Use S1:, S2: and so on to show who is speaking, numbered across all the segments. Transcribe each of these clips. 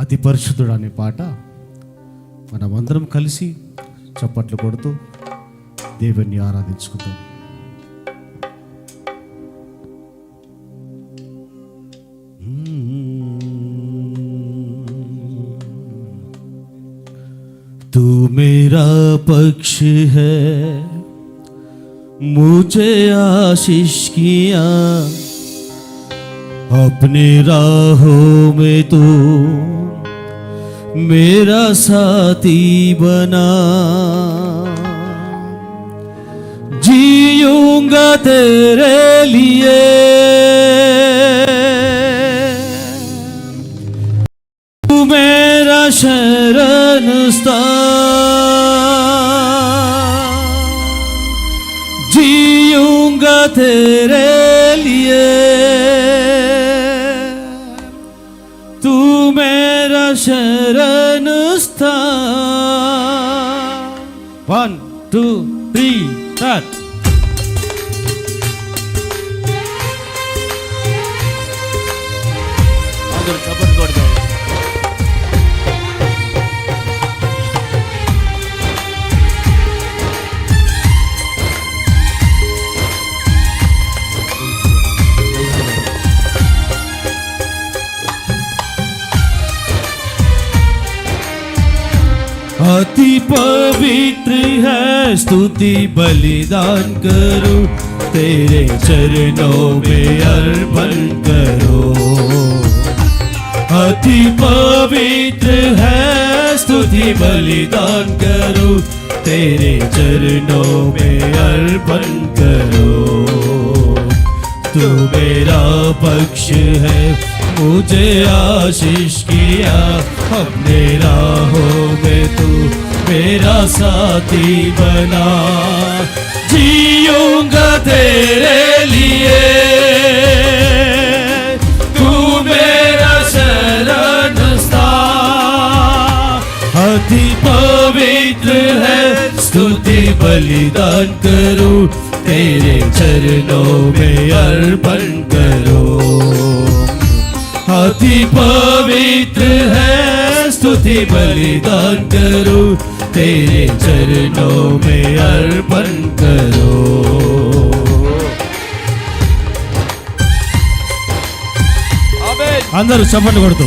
S1: అతి పరిశుద్ధుడు అనే పాట మనమందరం కలిసి చప్పట్లు కొడుతూ దేవుణ్ణి ఆరాధించుకుందాం तू मेरा पक्ष है मुझे आशीष किया अपने राहों में तू मेरा साथी बना। जीऊँगा तेरे लिए। तू मेरा शरण स्थान जीऊँगा तेरे two, three, start. अति पवित्र है, स्तुति, बलिदान करो, तेरे चरणों में अर्पण करो। अति पवित्र है, स्तुति, बलिदान करो, तेरे चरणों में अर्पण करो। तू मेरा पक्ष है मुझे आशीष किया अपने राहों में तू, मेरा साथी बना। जीऊँगा तेरे लिए, तू मेरा शरण अति पवित्र है, स्तुति बलिदान करो, तेरे चरणों में अर्पण करो। अति पवित्र है स्तुति बलिदान करो तेरे चरणों में अर्पण करो అందరూ చప్పట్లు కొడుతూ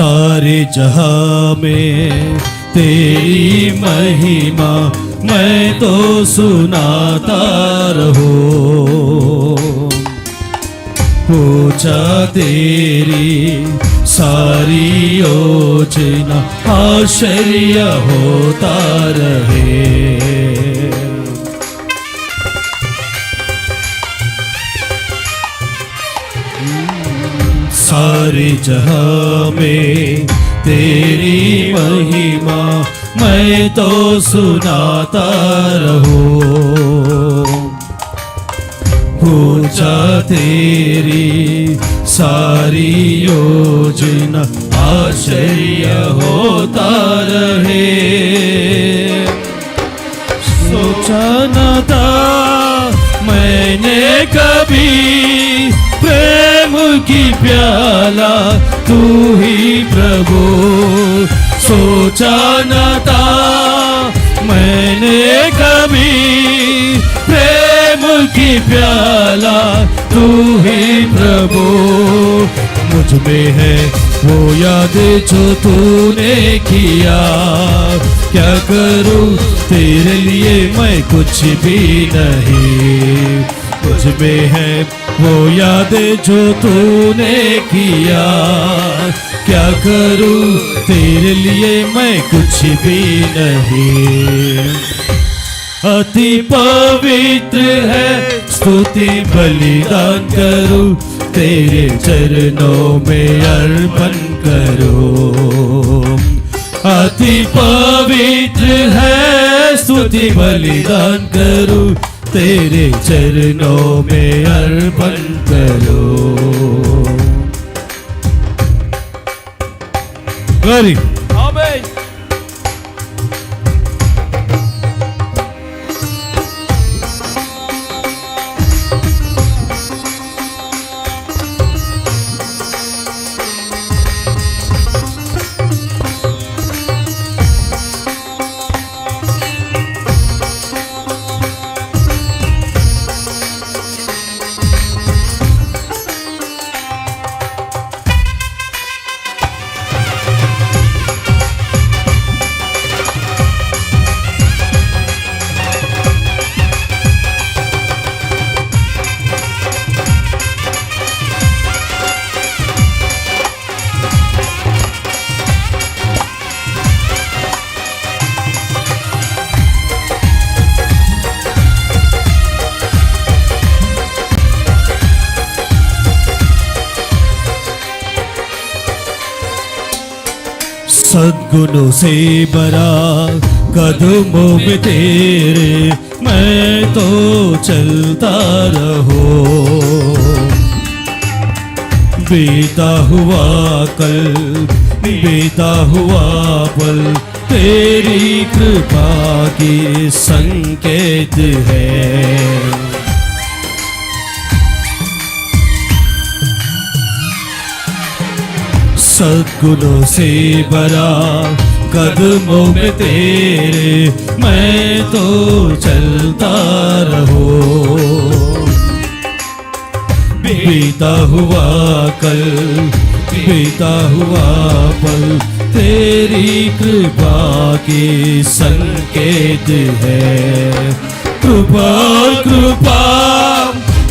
S1: सारे जहाँ में तेरी महिमा मैं तो सुनाता रहो। पूछा तेरी सारी योजना, आश्चर्य होता रहे। जहाँ में तेरी महिमा, मैं तो सुनाता रहो। पूछा तेरी सारी योजना, आश्चर्य होता रहे। सोचा न था मैंने कभी प्याला तू ही प्रभु। सोचा न था मैंने कभी प्रेम की प्याला, तू ही प्रभु। मुझमें है वो याद जो तूने किया। क्या करूँ तेरे लिए मैं कुछ भी नहीं। मुझमें है वो याद जो तूने किया, क्या करूँ? तेरे लिए मैं कुछ भी नहीं। अति पवित्र है, स्तुति बलिदान करूँ। तेरे चरणों में अर्पण करूँ। अति पवित्र है, स्तुति बलिदान करूँ। तेरे चरणों में अर्पण करूँ Ready? सद्गुणों से भरा कदमों में तेरे, मैं तो चलता रहो। बीता हुआ कल, बीता हुआ पल, तेरी कृपा की संकेत है। सद्गुणों से भरा कदमों में तेरे, मैं तो चलता रहो। बीता हुआ कल, बीता हुआ पल, तेरी कृपा की संकेत है। कृपा कृपा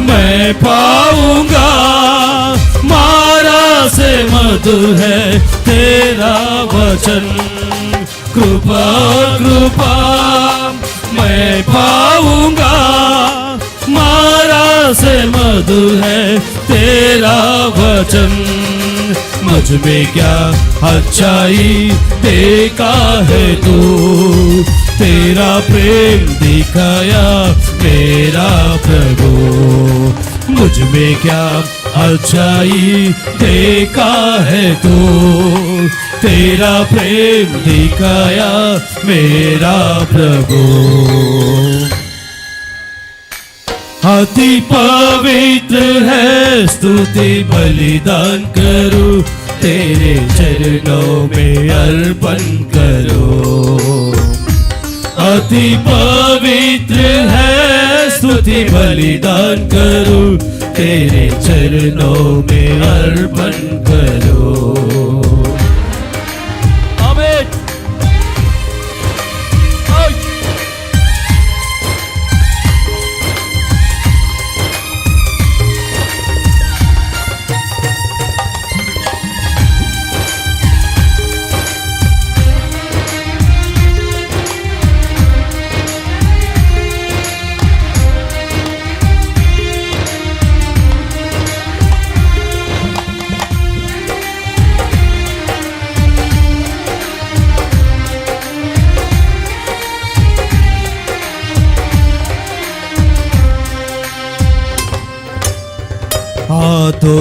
S1: मैं पाऊँगा। मारा से मधुर है तेरा वचन। कृपा कृपा, मैं पाऊँगा। मारा से मधुर है तेरा वचन। मुझमें क्या अच्छाई देखा है तू? तेरा प्रेम दिखाया मेरा प्रभु। मुझमें क्या अच्छाई देखा है तू? तेरा प्रेम दिखाया मेरा प्रभु। अति पवित्र है, स्तुति बलिदान करो। तेरे चरणों में अर्पण करो। अति पवित्र है स्तुति बलिदान करूँ। तेरे चरणों में अर्पण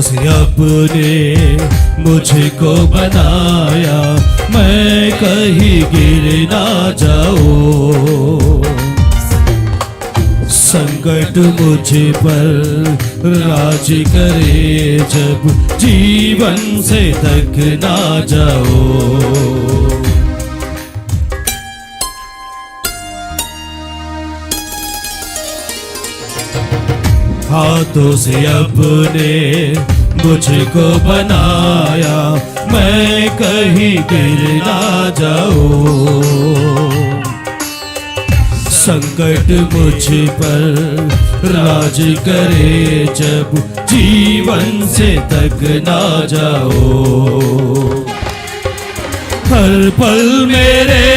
S1: हाथों से अपने मुझको बनाया, मैं कहीं गिर ना जाओ संकट मुझ पर राज करे, जब जीवन से तक ना जाओ हाथों से अपने मुझको बनाया, मैं कहीं गिर ना जाऊँ। संकट मुझ पर राज करे, जब जीवन से तक ना जाओ हर पल मेरे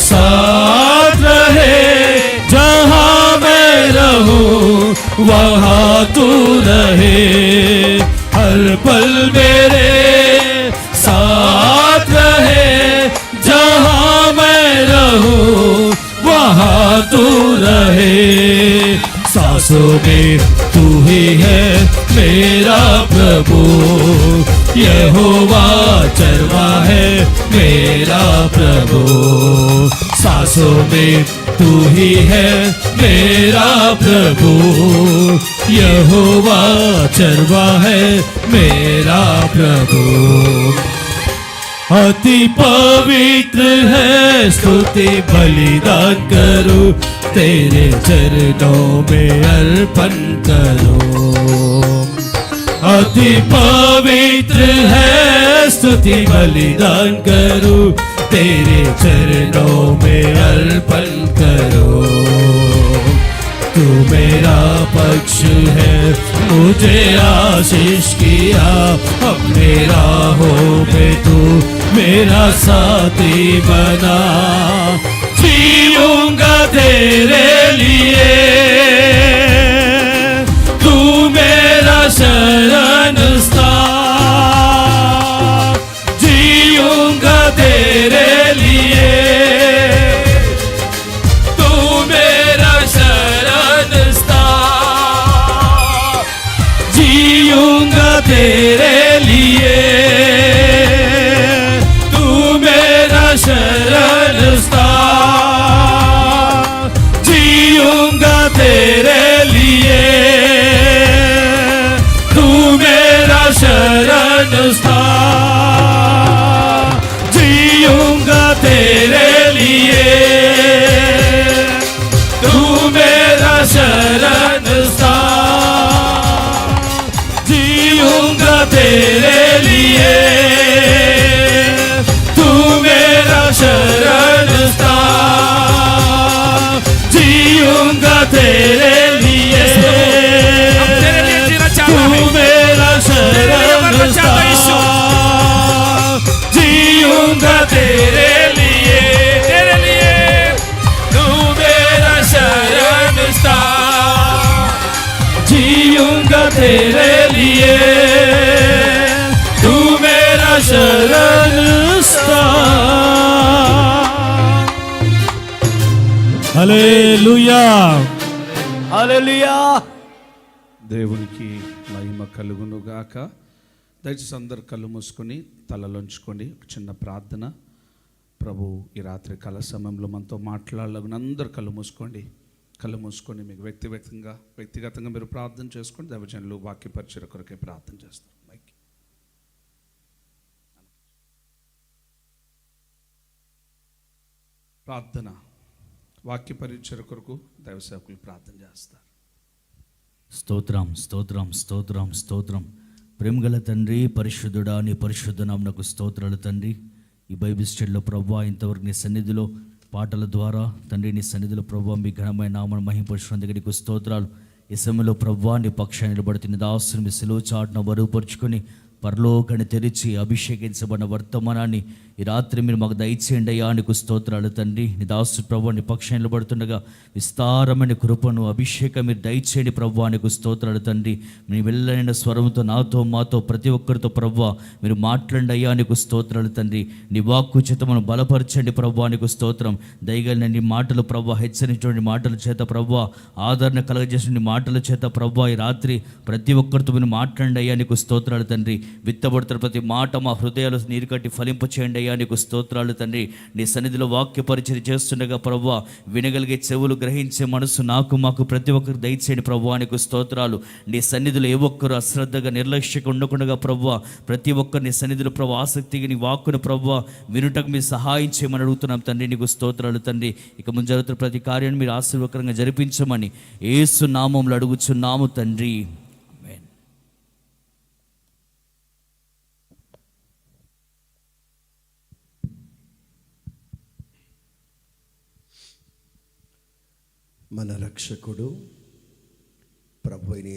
S1: साथ रहे, वहाँ तू रहे। हर पल मेरे साथ रहे। जहाँ मैं रहूँ, वहाँ तू रहे। सांसों में तू ही है मेरा प्रभु। यहोवा चरवा है मेरा प्रभु। सांसों में तू ही है मेरा प्रभु। यहोवा, चरवा है मेरा प्रभु। अति पवित्र है, स्तुति, बलिदान करो। तेरे चरणों में अर्पण करो। अति पवित्र है, स्तुति, बलिदान करो। तेरे चरणों में अर्पण करो। तू मेरा पक्ष है, मुझे आशीष किया। अपने राहों में तू मेरा साथी बना। जीऊँगा तेरे लिए। जीऊँगा तेरे लिए तू मेरा शरण स्थान जीऊँगा तेरे लिए तू मेरा शरण स्थान तेरे लिए तेरे लिए तू मेरा शरण स्थान जीऊंगा तेरे लिए तू मेरा शरण स्थान హల్లెలూయా హల్లెలూయా
S2: దేవునికి మహిమ కలుగును గాక దయచేసి అందరు కళ్ళు మూసుకొని తలలోంచుకొని ఒక చిన్న ప్రార్థన ప్రభు ఈ రాత్రి కాల సమయంలో మనతో మాట్లాడాలని అందరు కళ్ళు మూసుకోండి. కళ్ళు మూసుకొని మీకు వ్యక్తిగతంగా వ్యక్తిగతంగా మీరు ప్రార్థన చేసుకొని దైవజనులు వాక్య పరిచయ కొరకే ప్రార్థన చేస్తారు మైక్ ప్రార్థన వాక్య పరిచయ కొరకు దైవ సేవకులు ప్రార్థన చేస్తారు.
S3: స్తోత్రం స్తోత్రం స్తోత్రం స్తోత్రం. ప్రేమగల తండ్రి పరిశుద్ధుడా నీ పరిశుద్ధ నామనకు స్తోత్రాలు తండ్రి. ఈ బైబిల్ స్టడీలో ప్రభా ఇంతవరకు నీ సన్నిధిలో పాటల ద్వారా తండ్రి నీ సన్నిధిలో ప్రభావ మీ ఘనమైన నామను మహింపరచడం దగ్గరికి స్తోత్రాలు. ఈ సమయంలో ప్రభా నీ పక్షాన్ని నిలబడుతున్న దాసుని మీ సెలవు చాటున బరువుపరుచుకొని పరలోకాన్ని తెరిచి అభిషేకించబడిన వర్తమానాన్ని ఈ రాత్రి మీరు మాకు దయచేయండి అయ్యా నీకు స్తోత్రాలు తండ్రి. నీ దాసు ప్రభు నీ పక్షం నిలబడుతుండగా విస్తారమైన కృపను అభిషేకం మీరు దయచేయండి ప్రభు నీకు స్తోత్రాలు తండ్రి. మీ వెళ్ళైన స్వరంతో నాతో మాతో ప్రతి ఒక్కరితో ప్రభు మీరు మాట్లాడండి అయ్యా నీకు స్తోత్రాలు తండ్రి. నీ వాక్కు చేతమను బలపరచండి ప్రభు నీకు స్తోత్రం. దయగలిన నీ మాటలు ప్రభు హెచ్చరించండి మాటల చేత ప్రభు ఆదరణ కలగజేసిన మాటల చేత ప్రభు ఈ రాత్రి ప్రతి ఒక్కరితో మీరు మాట్లాడండి అయ్యా నీకు స్తోత్రాలు తండ్రి. విత్తబడుతున్న ప్రతి మాట మా హృదయాలు నీరు కట్టి ఫలింప చేయండి అయ్యా. నీకు స్తోత్రాలు తండ్రి. నీ సన్నిధిలో వాక్య పరిచయం చేస్తుండగా ప్రభు వినగలిగే చెవులు గ్రహించే మనసు నాకు మాకు ప్రతి ఒక్కరు దయచేయండి ప్రభు నీకు స్తోత్రాలు. నీ సన్నిధిలో ఏ ఒక్కరు అశ్రద్ధగా నిర్లక్ష్యంగా ఉండకుండా ప్రభు ప్రతి ఒక్కరు నీ సన్నిధిలో ప్రభు ఆసక్తిగా నీ వాక్కును ప్రభు వినుటకు మీరు సహాయం చేయమని అడుగుతున్నాం తండ్రి. నీకు స్తోత్రాలు తండ్రి. ఇక ముందు జరుగుతున్న ప్రతి కార్యాన్ని మీరు ఆశీర్వకరంగా జరిపించమని ఏసు నామంలో అడుగుచున్నాము తండ్రి.
S4: మన రక్షకుడు ప్రభు అయిన